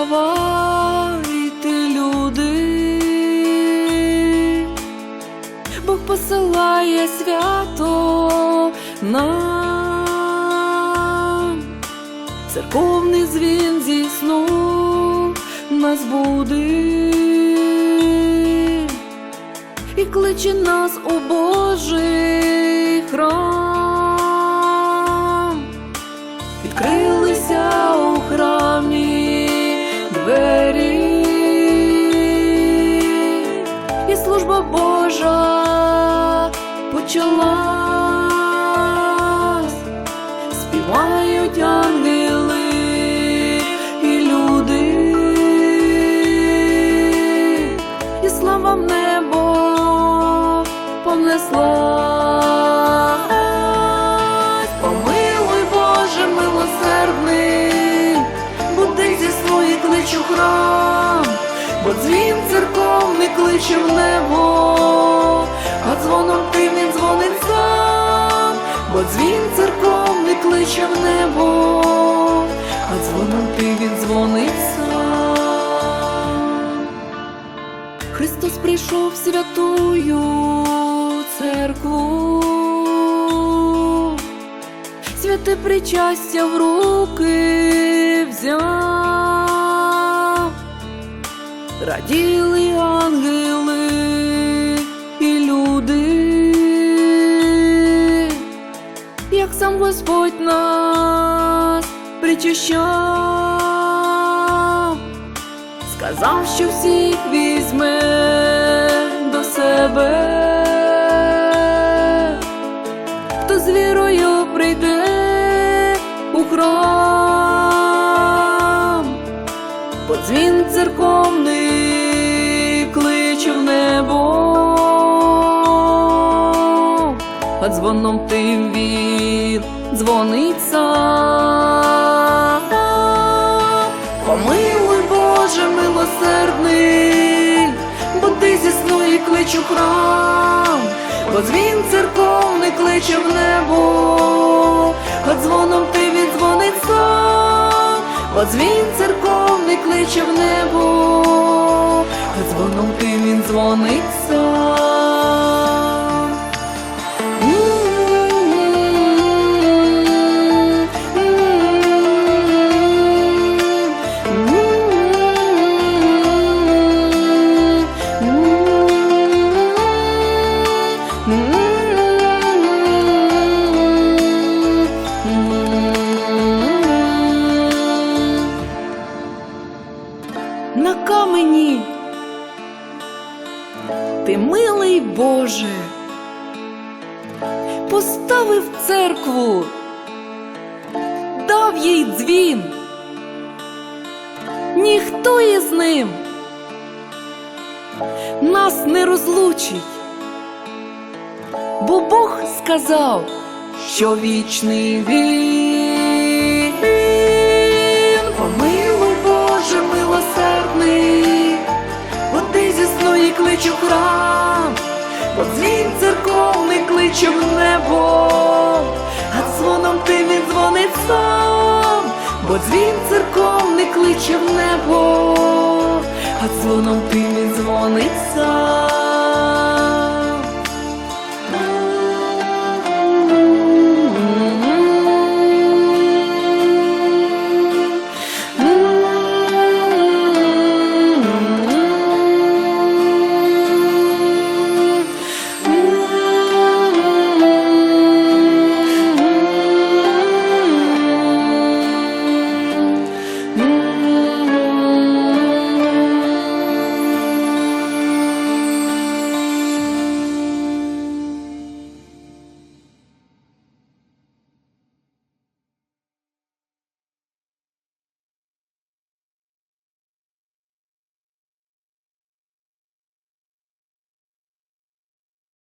Вставайте, люди, Бог посилає свято нам, церковний дзвін зі сну нас буде. І кличе нас у Божий храм. Відкрили понеслась. Помилуй, Боже, милосердний, буди зі свої клич у храм, бо дзвін церковний кличе в небо, а дзвоном тим він дзвонить сам, бо дзвін церковний кличе в небо, а дзвоном тим він дзвонить сам. Христос прийшов святую церкву, святе причастя в руки взяв, раділи ангели і люди, як сам Господь нас причащав. Сказав, що всіх візьме дзвін церковний кличе в небо, а дзвоном тим він дзвонить сам. Помилуй, Боже, милосердний, бо ти зі сної клич у храм, бо дзвін церковний кличе в небо, а дзвоном ти він дзвонить сам, бо дзвін церковний кличе в небо, дзвоном тим він дзвонить На камені ти милий Боже, поставив церкву, дав їй дзвін, ніхто із ним нас не розлучить, бо Бог сказав, що вічний він. Церковний кличе в небо, а дзвоном ти він дзвонить сам, бо дзвін церковний кличе в небо, а дзвоном ти він дзвонить сам.